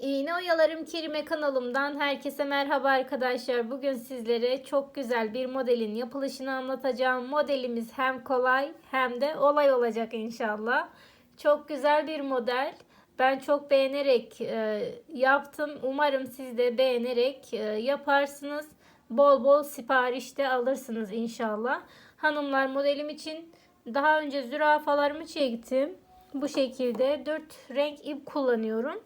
İğne Oyalarım Kerime kanalımdan herkese merhaba arkadaşlar. Bugün sizlere çok güzel bir modelin yapılışını anlatacağım. Modelimiz hem kolay hem de olay olacak inşallah. Çok güzel bir model. Ben çok beğenerek e, yaptım. Umarım siz de beğenerek e, yaparsınız. Bol bol siparişte alırsınız inşallah. Hanımlar modelim için daha önce zürafalarımı çektim. Bu şekilde 4 renk ip kullanıyorum.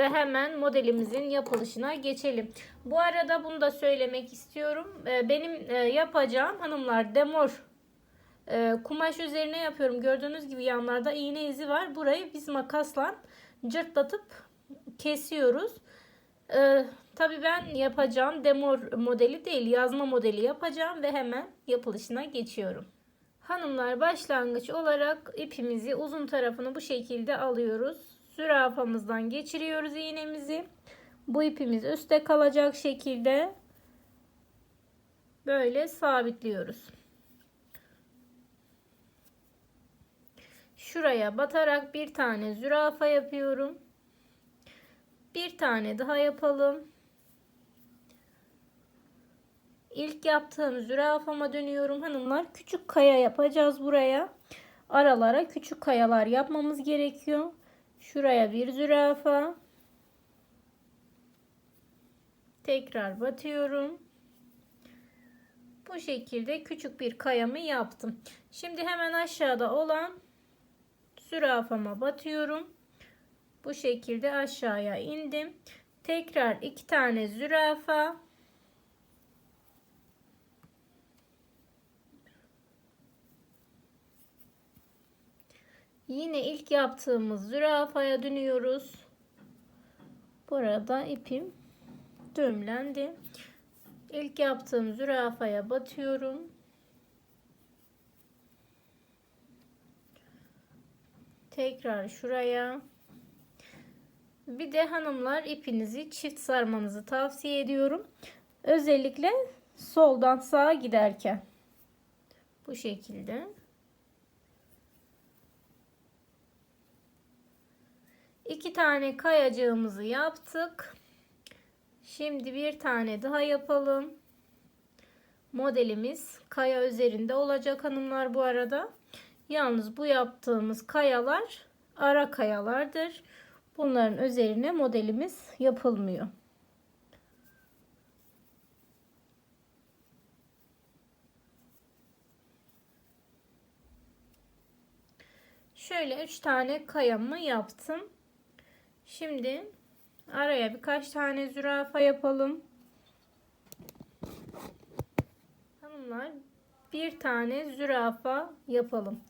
Ve hemen modelimizin yapılışına geçelim. Bu arada bunu da söylemek istiyorum. Ee, Benim e, yapacağım hanımlar demor e, kumaş üzerine yapıyorum. Gördüğünüz gibi yanlarda iğne izi var. Burayı biz makasla cırtlatıp kesiyoruz. Ee, tabii ben yapacağım demor modeli değil yazma modeli yapacağım ve hemen yapılışına geçiyorum. Hanımlar başlangıç olarak ipimizi uzun tarafını bu şekilde alıyoruz. Zürafamızdan geçiriyoruz iğnemizi. Bu ipimiz üstte kalacak şekilde böyle sabitliyoruz. Şuraya batarak bir tane zürafa yapıyorum. Bir tane daha yapalım. İlk yaptığım zürafama dönüyorum hanımlar. Küçük kaya yapacağız buraya. Aralara küçük kayalar yapmamız gerekiyor. Şuraya bir zürafa. Tekrar batıyorum. Bu şekilde küçük bir kayamı yaptım. Şimdi hemen aşağıda olan zürafama batıyorum. Bu şekilde aşağıya indim. Tekrar iki tane zürafa. Yine ilk yaptığımız zürafaya dönüyoruz. Burada ipim düğümlendi. İlk yaptığım zürafaya batıyorum. Tekrar şuraya. Bir de hanımlar ipinizi çift sarmanızı tavsiye ediyorum. Özellikle soldan sağa giderken. Bu şekilde. İki tane kayacığımızı yaptık. Şimdi bir tane daha yapalım. Modelimiz kaya üzerinde olacak hanımlar bu arada. Yalnız bu yaptığımız kayalar ara kayalardır. Bunların üzerine modelimiz yapılmıyor. Şöyle 3 tane kayamı yaptım. Şimdi araya birkaç tane zürafa yapalım. Hanımlar bir tane zürafa yapalım.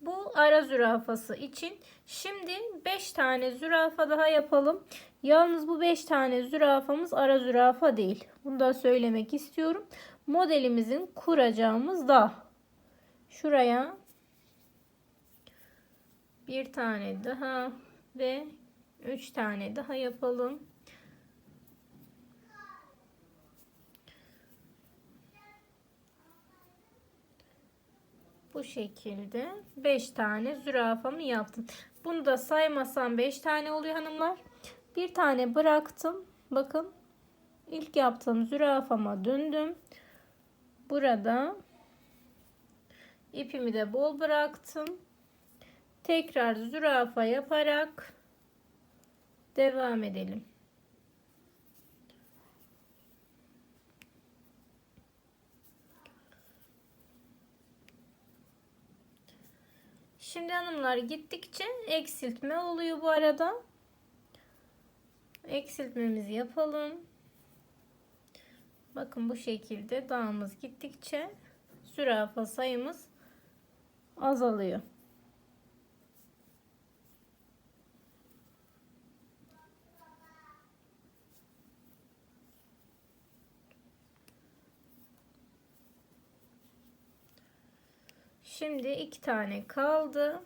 Bu ara zürafası için şimdi 5 tane zürafa daha yapalım. Yalnız bu 5 tane zürafamız ara zürafa değil. Bunu da söylemek istiyorum. Modelimizin kuracağımız da şuraya bir tane daha ve 3 tane daha yapalım. Bu şekilde 5 tane zürafamı yaptım. Bunu da saymasam 5 tane oluyor hanımlar. Bir tane bıraktım. Bakın ilk yaptığım zürafama döndüm. Burada ipimi de bol bıraktım. Tekrar zürafa yaparak devam edelim. Şimdi hanımlar gittikçe eksiltme oluyor bu arada. Eksiltmemizi yapalım. Bakın bu şekilde dağımız gittikçe zürafa sayımız azalıyor. Şimdi iki tane kaldı.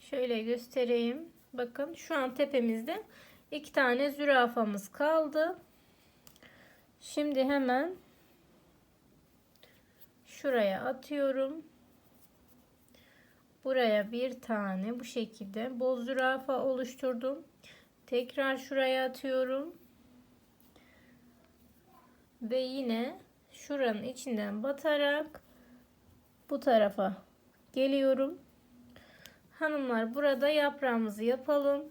Şöyle göstereyim. Bakın şu an tepemizde iki tane zürafamız kaldı. Şimdi hemen şuraya atıyorum. Buraya bir tane bu şekilde bol zürafa oluşturdum. Tekrar şuraya atıyorum. Ve yine şuranın içinden batarak bu tarafa geliyorum. Hanımlar burada yaprağımızı yapalım.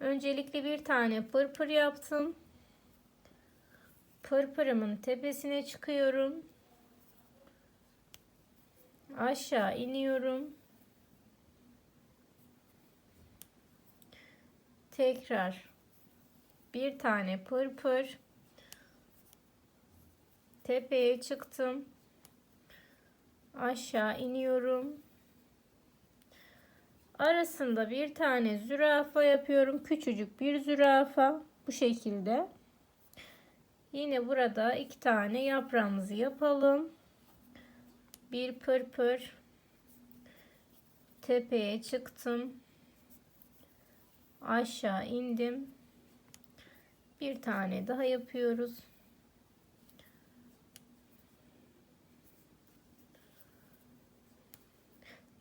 Öncelikle bir tane pırpır yaptım. Pırpırımın tepesine çıkıyorum. Aşağı iniyorum. Tekrar bir tane pırpır. Tepeye çıktım. Aşağı iniyorum. Arasında bir tane zürafa yapıyorum. Küçücük bir zürafa. Bu şekilde. Yine burada iki tane yaprağımızı yapalım. Bir pırpır. Tepeye çıktım. Aşağı indim. Bir tane daha yapıyoruz.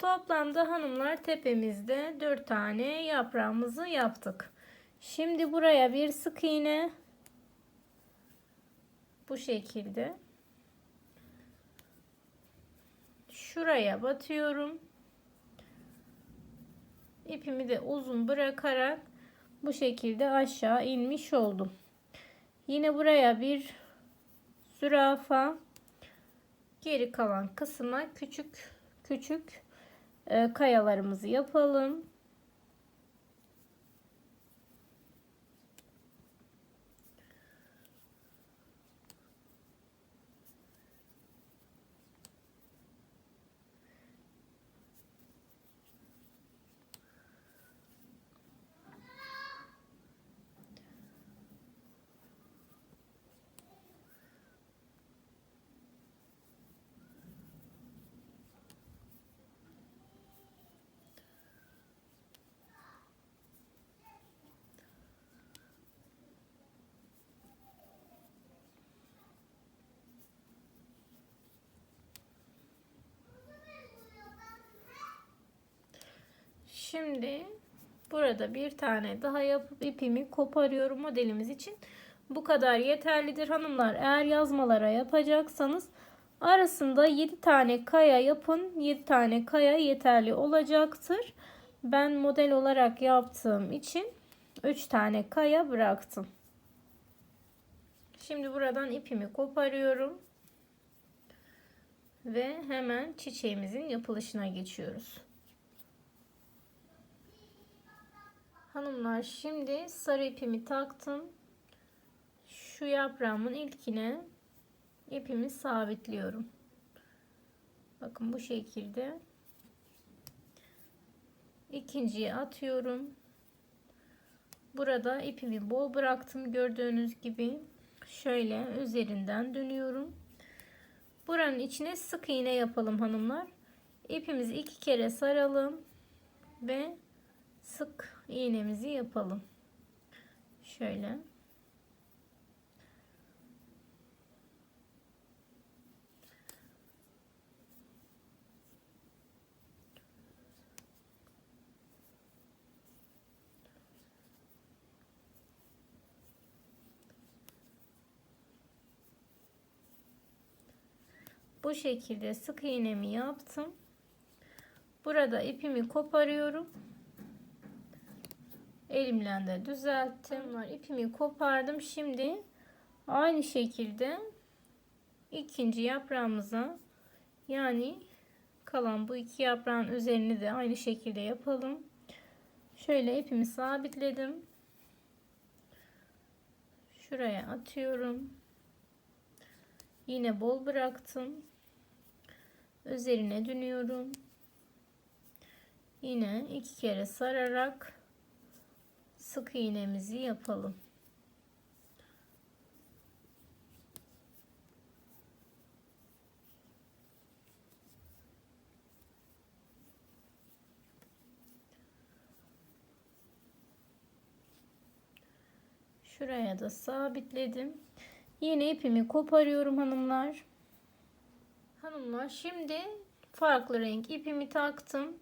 Toplamda hanımlar tepemizde 4 tane yaprağımızı yaptık. Şimdi buraya bir sık iğne bu şekilde şuraya batıyorum. İpimi de uzun bırakarak bu şekilde aşağı inmiş oldum. Yine buraya bir zürafa geri kalan kısma küçük küçük e, kayalarımızı yapalım. Şimdi burada bir tane daha yapıp ipimi koparıyorum modelimiz için. Bu kadar yeterlidir hanımlar. Eğer yazmalara yapacaksanız arasında 7 tane kaya yapın. 7 tane kaya yeterli olacaktır. Ben model olarak yaptığım için 3 tane kaya bıraktım. Şimdi buradan ipimi koparıyorum. Ve hemen çiçeğimizin yapılışına geçiyoruz. Hanımlar şimdi sarı ipimi taktım. Şu yaprağımın ilkine ipimi sabitliyorum. Bakın bu şekilde. İkinciye atıyorum. Burada ipimi bol bıraktım gördüğünüz gibi. Şöyle üzerinden dönüyorum. Buranın içine sık iğne yapalım hanımlar. İpimizi iki kere saralım ve sık iğnemizi yapalım. Şöyle. Bu şekilde sık iğnemi yaptım. Burada ipimi koparıyorum. Elimle de düzelttim. Var ipimi kopardım. Şimdi aynı şekilde ikinci yaprağımıza yani kalan bu iki yaprağın üzerini de aynı şekilde yapalım. Şöyle ipimi sabitledim. Şuraya atıyorum. Yine bol bıraktım. Üzerine dönüyorum. Yine iki kere sararak sık iğnemizi yapalım. Şuraya da sabitledim. Yine ipimi koparıyorum hanımlar. Hanımlar şimdi farklı renk ipimi taktım.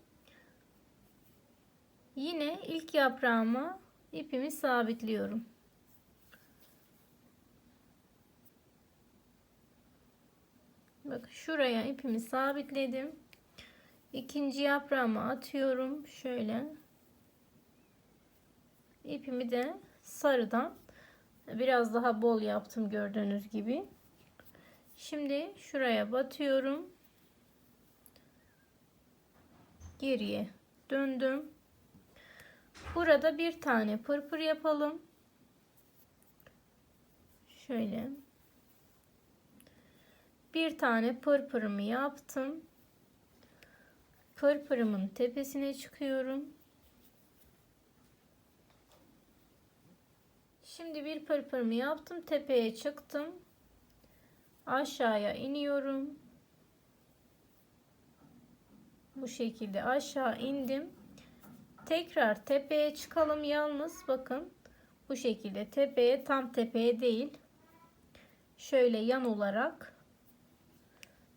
Yine ilk yaprağıma ipimi sabitliyorum. Bak şuraya ipimi sabitledim. İkinci yaprağımı atıyorum. Şöyle. İpimi de sarıdan biraz daha bol yaptım gördüğünüz gibi. Şimdi şuraya batıyorum. Geriye döndüm. Burada bir tane pırpır yapalım. Şöyle. Bir tane pırpırımı yaptım. Pırpırımın tepesine çıkıyorum. Şimdi bir pırpırımı yaptım. Tepeye çıktım. Aşağıya iniyorum. Bu şekilde aşağı indim. Tekrar tepeye çıkalım yalnız bakın. Bu şekilde tepeye tam tepeye değil. Şöyle yan olarak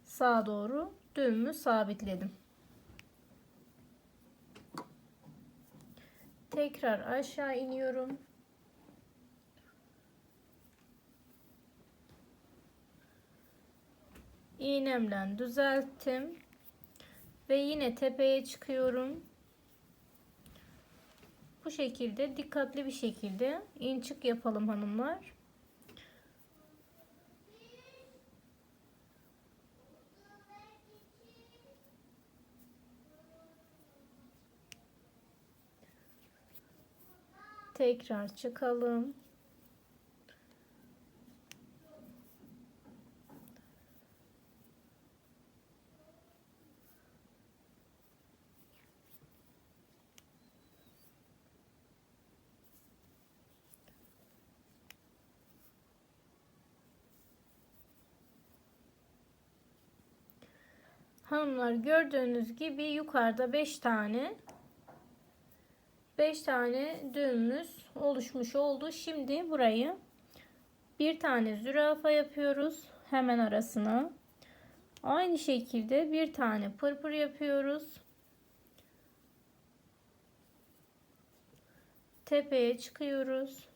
sağa doğru düğümü sabitledim. Tekrar aşağı iniyorum. iğnemle düzelttim ve yine tepeye çıkıyorum bu şekilde dikkatli bir şekilde in çık yapalım hanımlar. Tekrar çıkalım Hanımlar gördüğünüz gibi yukarıda 5 tane 5 tane düğümümüz oluşmuş oldu. Şimdi burayı bir tane zürafa yapıyoruz. Hemen arasına. Aynı şekilde bir tane pırpır yapıyoruz. Tepeye çıkıyoruz.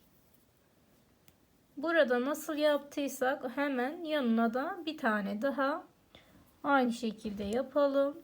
Burada nasıl yaptıysak hemen yanına da bir tane daha Aynı şekilde yapalım.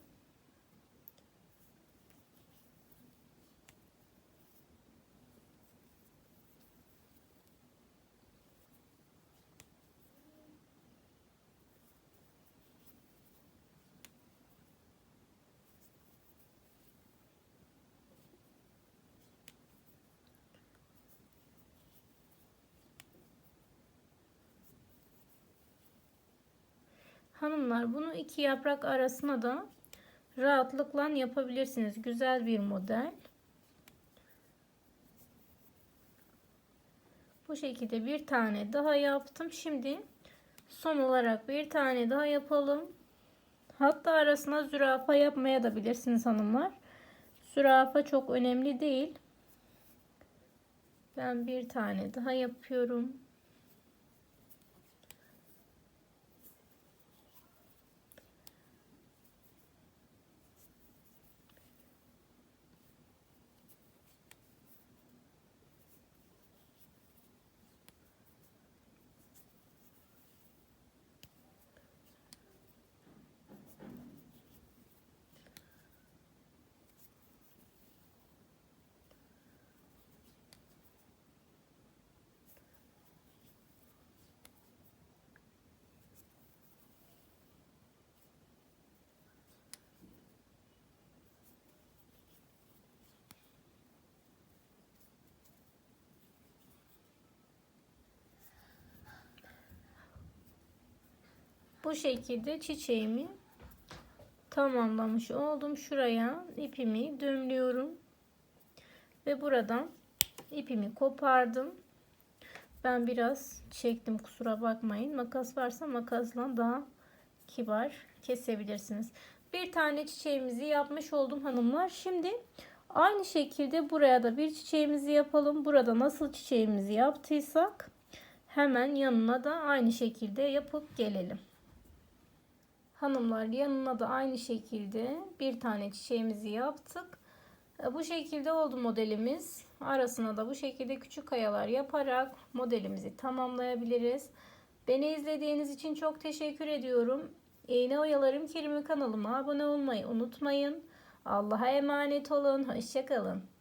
Hanımlar bunu iki yaprak arasına da rahatlıkla yapabilirsiniz. Güzel bir model. Bu şekilde bir tane daha yaptım. Şimdi son olarak bir tane daha yapalım. Hatta arasına zürafa yapmaya da bilirsiniz hanımlar. Zürafa çok önemli değil. Ben bir tane daha yapıyorum. Bu şekilde çiçeğimi tamamlamış oldum. Şuraya ipimi düğümlüyorum. Ve buradan ipimi kopardım. Ben biraz çektim kusura bakmayın. Makas varsa makasla daha kibar kesebilirsiniz. Bir tane çiçeğimizi yapmış oldum hanımlar. Şimdi aynı şekilde buraya da bir çiçeğimizi yapalım. Burada nasıl çiçeğimizi yaptıysak hemen yanına da aynı şekilde yapıp gelelim. Hanımlar yanına da aynı şekilde bir tane çiçeğimizi yaptık. E, Bu şekilde oldu modelimiz. Arasına da bu şekilde küçük kayalar yaparak modelimizi tamamlayabiliriz. Beni izlediğiniz için çok teşekkür ediyorum. İğne Oyalarım Kerimi kanalıma abone olmayı unutmayın. Allah'a emanet olun. Hoşçakalın.